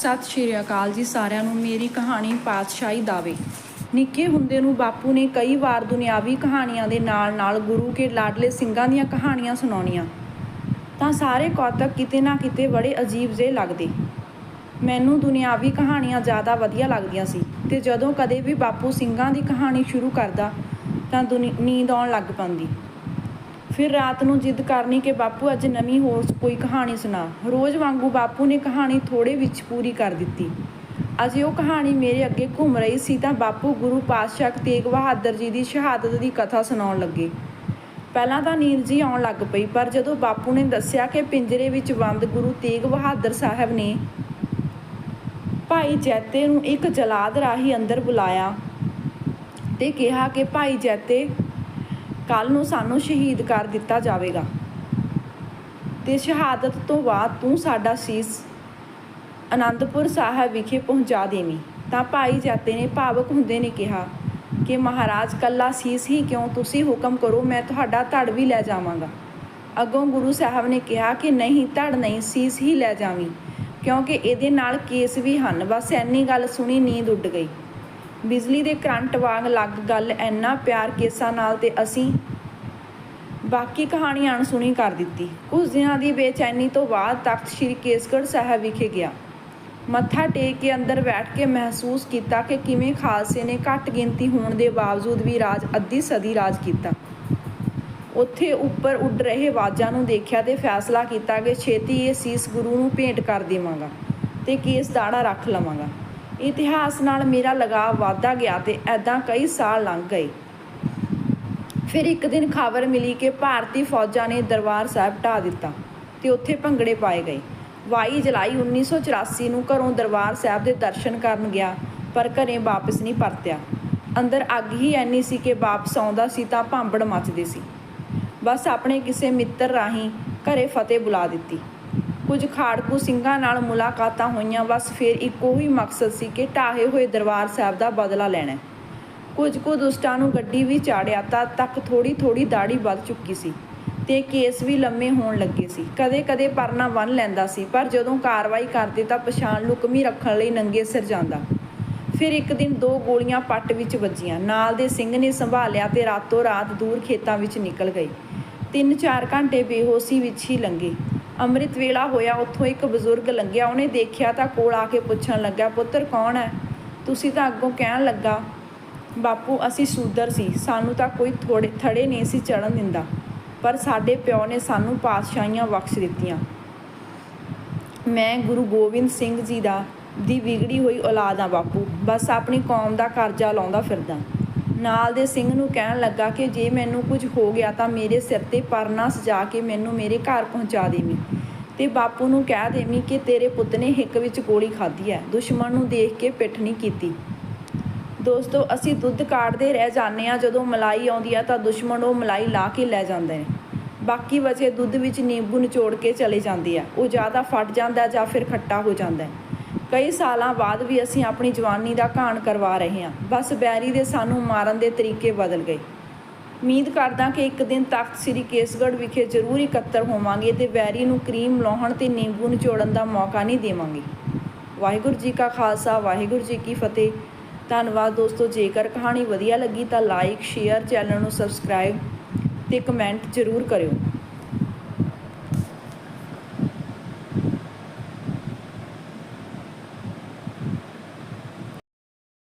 ਸਤਿ ਸ਼੍ਰੀ ਅਕਾਲ ਜੀ ਸਾਰਿਆਂ ਨੂੰ। ਮੇਰੀ ਕਹਾਣੀ ਪਾਤਸ਼ਾਹੀ ਦਾਵੇ। ਨਿੱਕੇ ਹੁੰਦੇ ਨੂੰ ਬਾਪੂ ਨੇ ਕਈ ਵਾਰ ਦੁਨਿਆਵੀ ਕਹਾਣੀਆਂ ਦੇ ਨਾਲ-ਨਾਲ ਗੁਰੂ ਕੇ ਲਾਡਲੇ ਸਿੰਘਾਂ ਦੀਆਂ ਕਹਾਣੀਆਂ ਸੁਣਾਉਣੀਆਂ। ਤਾਂ ਸਾਰੇ ਕੌਤਕ ਕਿਤੇ ਨਾ ਕਿਤੇ ਬੜੇ ਅਜੀਬ ਜਿਹੇ ਲੱਗਦੇ। ਮੈਨੂੰ ਦੁਨਿਆਵੀ ਕਹਾਣੀਆਂ ਜ਼ਿਆਦਾ ਵਧੀਆ ਲੱਗਦੀਆਂ ਸੀ ਤੇ ਜਦੋਂ ਕਦੇ ਵੀ ਬਾਪੂ ਸਿੰਘਾਂ ਦੀ ਕਹਾਣੀ ਸ਼ੁਰੂ ਕਰਦਾ ਤਾਂ ਦੁਨੀ- ਨੀਂਦ ਆਉਣ ਲੱਗ ਪੈਂਦੀ। ਫਿਰ ਰਾਤ ਨੂੰ ਜਿੱਦ ਕਰਨੀ ਕਿ ਬਾਪੂ ਅੱਜ ਨਵੀਂ ਹੋਰ ਕੋਈ ਕਹਾਣੀ ਸੁਣਾ। ਰੋਜ਼ ਵਾਂਗੂ ਬਾਪੂ ਨੇ ਕਹਾਣੀ ਥੋੜੇ ਵਿੱਚ ਪੂਰੀ ਕਰ ਦਿੱਤੀ। ਅਜੇ ਉਹ ਕਹਾਣੀ ਮੇਰੇ ਅੱਗੇ ਘੁੰਮ ਰਹੀ ਸੀ ਤਾਂ ਬਾਪੂ ਗੁਰੂ ਪਾਤਸ਼ਾਹ ਤੇਗ ਬਹਾਦਰ ਜੀ ਦੀ ਸ਼ਹਾਦਤ ਦੀ ਕਥਾ ਸੁਣਾਉਣ ਲੱਗੇ। ਪਹਿਲਾਂ ਤਾਂ ਨੀਂਦ ਜੀ ਆਉਣ ਲੱਗ ਪਈ, ਪਰ ਜਦੋਂ ਬਾਪੂ ਨੇ ਦੱਸਿਆ ਕਿ ਪਿੰਜਰੇ ਵਿੱਚ ਬੰਦ ਗੁਰੂ ਤੇਗ ਬਹਾਦਰ ਸਾਹਿਬ ਨੇ ਭਾਈ ਜੈਤੇ ਨੂੰ ਇੱਕ ਜਲਾਦ ਰਾਹੀਂ ਅੰਦਰ ਬੁਲਾਇਆ ਤੇ ਕਿਹਾ ਕਿ ਭਾਈ ਜੈਤੇ ਕੱਲ ਨੂੰ ਸਾਨੂੰ ਸ਼ਹੀਦ ਕਰ ਦਿੱਤਾ ਜਾਵੇਗਾ। ਤੇ ਸ਼ਹਾਦਤ ਤੋਂ ਬਾਅਦ ਤੂੰ ਸਾਡਾ ਸੀਸ ਅਨੰਦਪੁਰ ਸਾਹਿਬ ਵਿਖੇ ਪਹੁੰਚਾ ਦੇਵੀਂ। ਤਾਂ ਭਾਈ ਜਾਤੇ ਨੇ ਭਾਵਕ ਹੁੰਦੇ ਨੇ ਕਿਹਾ ਕਿ ਮਹਾਰਾਜ, ਕੱਲਾ ਸੀਸ ਹੀ ਕਿਉਂ ਤੁਸੀਂ ਹੁਕਮ ਕਰੋ, ਮੈਂ ਤੁਹਾਡਾ ਧੜ ਵੀ ਲੈ ਜਾਵਾਂਗਾ। ਅੱਗੋਂ ਗੁਰੂ ਸਾਹਿਬ ਨੇ ਕਿਹਾ ਕਿ ਨਹੀਂ, ਧੜ ਨਹੀਂ, ਸੀਸ ਹੀ ਲੈ ਜਾਵੀਂ, ਕਿਉਂਕਿ ਇਹਦੇ ਨਾਲ ਕੇਸ ਵੀ ਹਨ। ਬਸ ਐਨੀ ਗੱਲ ਸੁਣੀ, ਨੀਂਦ ਉੱਡ ਗਈ। ਬਿਜਲੀ ਦੇ ਕਰੰਟ ਵਾਂਗ ਲੱਗ ਗੱਲ ਐਨਾ ਪਿਆਰ ਕੇਸਾਂ ਨਾਲ ਤੇ ਅਸੀਂ ਬਾਕੀ ਕਹਾਣੀ ਅਣਸੁਣੀ ਕਰ ਦਿੱਤੀ। ਕੁਝ ਦਿਨਾਂ ਦੀ ਬੇਚੈਨੀ ਤੋਂ ਬਾਅਦ ਤਖਤ ਸ੍ਰੀ ਕੇਸਗੜ੍ਹ ਸਾਹਿਬ ਵਿਖੇ ਗਿਆ। ਮੱਥਾ ਟੇਕ ਕੇ ਅੰਦਰ ਬੈਠ ਕੇ ਮਹਿਸੂਸ ਕੀਤਾ ਕਿ ਕਿਵੇਂ ਖਾਲਸੇ ਨੇ ਘੱਟ ਗਿਣਤੀ ਹੋਣ ਦੇ ਬਾਵਜੂਦ ਵੀ ਰਾਜ ਅੱਧੀ ਸਦੀ ਰਾਜ ਕੀਤਾ। ਉੱਥੇ ਉੱਪਰ ਉੱਡ ਰਹੇ ਵਾਜਾਂ ਨੂੰ ਦੇਖਿਆ ਤੇ ਫੈਸਲਾ ਕੀਤਾ ਕਿ ਛੇਤੀ ਇਹ ਸੀਸ ਗੁਰੂ ਨੂੰ ਭੇਂਟ ਕਰ ਦੇਵਾਂਗਾ ਤੇ ਕੇਸ ਦਾੜਾ ਰੱਖ ਲਵਾਂਗਾ। ਇਤਿਹਾਸ ਨਾਲ ਮੇਰਾ ਲਗਾਅ ਵਧਦਾ ਗਿਆ ਤੇ ਐਦਾਂ ਕਈ ਸਾਲ ਲੰਘ ਗਏ। ਫਿਰ ਇੱਕ ਦਿਨ ਖਬਰ ਮਿਲੀ ਕਿ ਭਾਰਤੀ ਫੌਜਾਂ ਨੇ ਦਰਬਾਰ ਸਾਹਿਬ ਢਾਹ ਦਿੱਤਾ ਤੇ ਉੱਥੇ ਭੰਗੜੇ ਪਾਏ ਗਏ। 22 ਜੁਲਾਈ 1984 ਨੂੰ ਘਰੋਂ ਦਰਬਾਰ ਸਾਹਿਬ ਦੇ ਦਰਸ਼ਨ ਕਰਨ ਗਿਆ, ਪਰ ਘਰੇ ਵਾਪਸ ਨਹੀਂ ਪਰਤਿਆ। ਅੰਦਰ ਅੱਗ ਹੀ ਐਨੀ ਸੀ ਕਿ ਵਾਪਸ ਆਉਂਦਾ ਸੀ ਤਾਂ ਭਾਂਬੜ ਮੱਚਦੀ ਸੀ। ਬਸ ਆਪਣੇ ਕਿਸੇ ਮਿੱਤਰ ਰਾਹੀਂ ਘਰੇ ਫਤਿਹ ਬੁਲਾ ਦਿੱਤੀ। ਕੁਝ ਖਾੜਕੂ ਸਿੰਘਾਂ ਨਾਲ ਮੁਲਾਕਾਤਾਂ ਹੋਈਆਂ। ਬਸ ਫਿਰ ਇੱਕੋ ਹੀ ਮਕਸਦ ਸੀ ਕਿ ਢਾਹੇ ਹੋਏ ਦਰਬਾਰ ਸਾਹਿਬ ਦਾ ਬਦਲਾ ਲੈਣਾ। ਕੁਝ ਕੁ ਦੁਸ਼ਟਾਂ ਨੂੰ ਗੱਡੀ ਵੀ ਚਾੜਿਆ ਤਾਂ ਤੱਕ ਥੋੜੀ ਥੋੜੀ ਦਾੜੀ ਵੱਧ ਚੁੱਕੀ ਸੀ ਤੇ ਕੇਸ ਵੀ ਲੰਮੇ ਹੋਣ ਲੱਗੇ ਸੀ। ਕਦੇ ਕਦੇ ਪਰਨਾ ਬੰਨ ਲੈਂਦਾ ਸੀ, ਪਰ ਜਦੋਂ ਕਾਰਵਾਈ ਕਰਦੇ ਤਾਂ ਪਛਾਣ ਲੁਕਮੀ ਰੱਖਣ ਲਈ ਨੰਗੇ ਸਿਰ ਜਾਂਦਾ। ਫਿਰ ਇੱਕ ਦਿਨ ਦੋ ਗੋਲੀਆਂ ਪੱਟ ਵਿੱਚ ਵੱਜੀਆਂ। ਨਾਲ ਦੇ ਸਿੰਘ ਨੇ ਸੰਭਾਲਿਆ ਤੇ ਰਾਤੋਂ ਰਾਤ ਦੂਰ ਖੇਤਾਂ ਵਿੱਚ ਨਿਕਲ ਗਏ। ਤਿੰਨ ਚਾਰ ਘੰਟੇ ਬੇਹੋਸ਼ੀ ਵਿੱਚ ਹੀ ਲੰਘੇ। ਅੰਮ੍ਰਿਤ ਵੇਲਾ ਹੋਇਆ, ਉੱਥੋਂ ਇੱਕ ਬਜ਼ੁਰਗ ਲੰਘਿਆ। ਉਹਨੇ ਦੇਖਿਆ ਤਾਂ ਕੋਲ ਆ ਕੇ ਪੁੱਛਣ ਲੱਗਾ, ਪੁੱਤਰ, ਕੌਣ ਹੈ? ਤੁਸੀਂ ਤਾਂ ਅੱਗੋਂ ਕਹਿਣ ਲੱਗਾ, ਬਾਪੂ, ਅਸੀਂ ਸੂਦਰ ਸੀ, ਸਾਨੂੰ ਤਾਂ ਕੋਈ ਥੋੜੇ, ਥੜੇ ਨਹੀਂ ਸੀ ਚੜਨ ਦਿੰਦਾ, ਪਰ ਸਾਡੇ ਪਿਓ ਨੇ ਸਾਨੂੰ ਪਾਤਸ਼ਾਹੀਆਂ ਬਖਸ਼ ਦਿੱਤੀਆਂ। ਮੈਂ ਗੁਰੂ ਗੋਬਿੰਦ ਸਿੰਘ ਜੀ ਦਾ, ਦੀ ਵਿਗੜੀ ਹੋਈ ਔਲਾਦ ਆ ਬਾਪੂ। ਬਸ ਆਪਣੀ ਕੌਮ ਦਾ ਕਰਜ਼ਾ ਲਾਉਂਦਾ ਫਿਰਦਾ। ਨਾਲ ਦੇ ਸਿੰਘ ਨੂੰ ਕਹਿਣ ਲੱਗਾ ਕਿ ਜੇ ਮੈਨੂੰ ਕੁਝ ਹੋ ਗਿਆ ਤਾਂ ਮੇਰੇ ਸਿਰ ਤੇ ਪਰਨਾ ਸਜਾ ਕੇ ਮੈਨੂੰ ਮੇਰੇ ਘਰ ਪਹੁੰਚਾ ਦੇਵੀਂ। ਤੇ ਬਾਪੂ ਨੂੰ ਕਹਿ ਦੇਵੀਂ ਕਿ ਤੇਰੇ ਪੁੱਤ ਨੇ ਹਿੱਕ ਵਿੱਚ ਗੋਲੀ ਖਾਧੀ ਹੈ। ਦੁਸ਼ਮਣ ਨੂੰ ਦੇਖ ਕੇ ਪਿੱਠ ਨਹੀਂ ਕੀਤੀ। ਦੋਸਤੋ, ਅਸੀਂ ਦੁੱਧ ਕਾੜਦੇ ਰਹਿ ਜਾਂਦੇ ਆ ਜਦੋਂ ਮਲਾਈ ਆਉਂਦੀ ਆ ਤਾਂ ਦੁਸ਼ਮਣ ਉਹ ਮਲਾਈ ਲਾ ਕੇ ਲੈ ਜਾਂਦੇ ਨੇ। ਬਾਕੀ ਬਚੇ ਦੁੱਧ ਵਿੱਚ ਨਿੰਬੂ ਨਿਚੋੜ ਕੇ ਚਲੇ ਜਾਂਦੇ ਆ। ਉਹ ਜ਼ਿਆਦਾ ਫਟ ਜਾਂਦਾ ਜਾਂ ਫਿਰ ਖੱਟਾ ਹੋ ਜਾਂਦਾ ਹੈ। ਕਈ ਸਾਲਾਂ ਬਾਅਦ ਵੀ ਅਸੀਂ ਆਪਣੀ ਜਵਾਨੀ ਦਾ ਘਾਣ ਕਰਵਾ ਰਹੇ ਹਾਂ। ਬਸ ਬੈਰੀ ਦੇ ਸਾਨੂੰ ਮਾਰਨ ਦੇ ਤਰੀਕੇ ਬਦਲ ਗਏ। ਉਮੀਦ ਕਰਦਾ ਕਿ ਇੱਕ ਦਿਨ ਤਖਤ ਸ੍ਰੀ ਕੇਸਗੜ੍ਹ ਵਿਖੇ ਜ਼ਰੂਰ ਇਕੱਤਰ ਹੋਵਾਂਗੇ ਤੇ ਬੈਰੀ ਨੂੰ ਕਰੀਮ ਲਾਉਣ ਤੇ ਨਿੰਬੂ ਨਿਚੋੜਨ ਦਾ ਮੌਕਾ ਨਹੀਂ ਦੇਵਾਂਗੇ। ਵਾਹਿਗੁਰੂ ਜੀ ਕਾ ਖਾਲਸਾ, ਵਾਹਿਗੁਰੂ ਜੀ ਕੀ ਫਤਿਹ। ਧੰਨਵਾਦ ਦੋਸਤੋ, ਜੇਕਰ ਕਹਾਣੀ ਵਧੀਆ ਲੱਗੀ ਤਾਂ ਲਾਈਕ ਸ਼ੇਅਰ ਚੈਨਲ ਨੂੰ ਸਬਸਕ੍ਰਾਈਬ ਤੇ ਕਮੈਂਟ ਜ਼ਰੂਰ ਕਰਿਓ।